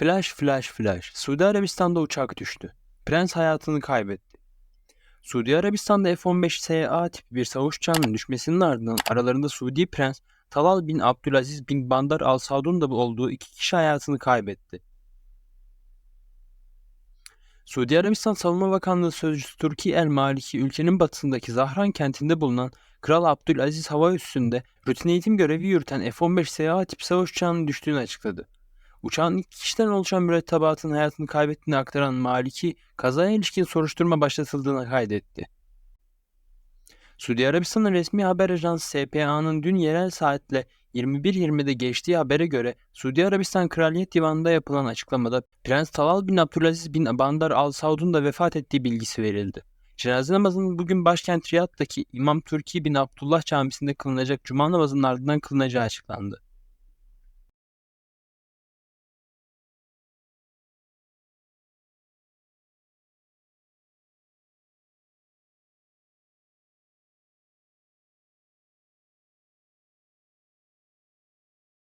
Flash flash flash. Suudi Arabistan'da uçak düştü. Prens hayatını kaybetti. Suudi Arabistan'da F-15SA tipi bir savaş uçağının düşmesinin ardından aralarında Suudi Prens Talal bin Abdülaziz bin Bandar Al Saud'un da olduğu iki kişi hayatını kaybetti. Suudi Arabistan Savunma Bakanlığı Sözcüsü Turki El Maliki ülkenin batısındaki Zahran kentinde bulunan Kral Abdülaziz Hava Üssü'nde rutin eğitim görevi yürüten F-15SA tipi savaş uçağının düştüğünü açıkladı. Uçağın iki kişiden oluşan mürettebatın hayatını kaybettiğini aktaran Maliki, kazaya ilişkin soruşturma başlatıldığını kaydetti. Suudi Arabistan'ın resmi haber ajansı SPA'nın dün yerel saatle 21.20'de geçtiği habere göre Suudi Arabistan Kraliyet Divanı'nda yapılan açıklamada Prens Talal bin Abdülaziz bin Bandar Al Saud'un da vefat ettiği bilgisi verildi. Cenaze namazının bugün başkent Riyad'daki İmam Türki bin Abdullah Camisi'nde kılınacak cuma namazının ardından kılınacağı açıklandı.